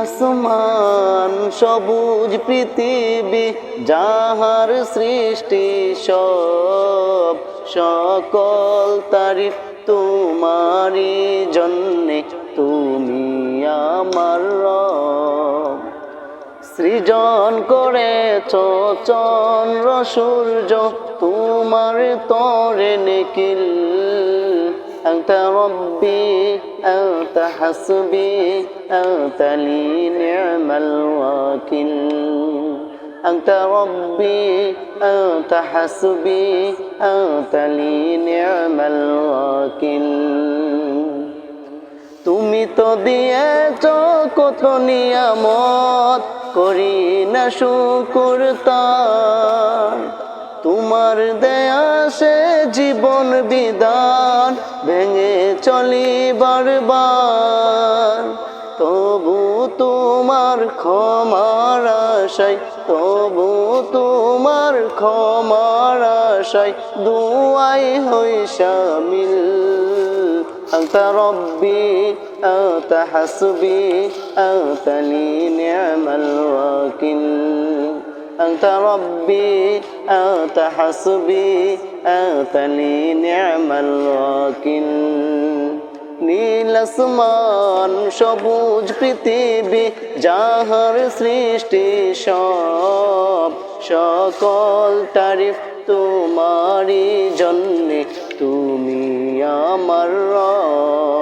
আসমান সবুজ পৃথিবী, যাহার সৃষ্টি সব, সকল তারি তোমারই জন্যে, তুমি আমার সৃজন করেছ চন্দ্র সূর্য, তোমার তরে নিখিল। আংটা রব্বী أنت حسبي أنت لي نعم الوكيل أنت ربي أنت حسبي أنت لي نعم الوكيل তুমি তো দিয়েছ কত নিয়ামত করি না শুকুর তার তোমার দেয়া সে জীবন বিধান ভেঙে চলি বারবার তবু তোমার ক্ষমার আশাই তবু তোমার ক্ষমার আশাই দুয়াই হই শামিল أنت ربي أنت حسبي أنت لي نعم الوكيل أنت ربي أنت حسبي أنت لي نعم الوكيل নীল আসমান সবুজ পৃথিবী যাহার সৃষ্টি সব সকল তারিফ তোমারই জন্যে তুমি আমার রব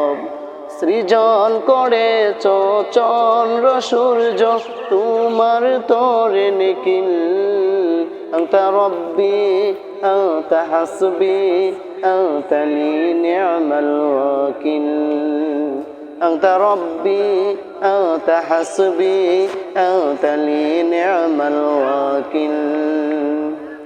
সৃজন করেছ চন্দ্র সূর্য তোমার তরে নিখিল أنت ربي أنت حسبي أنت لي نعم الوكيل أنت ربي أنت حسبي أنت لي نعم الوكيل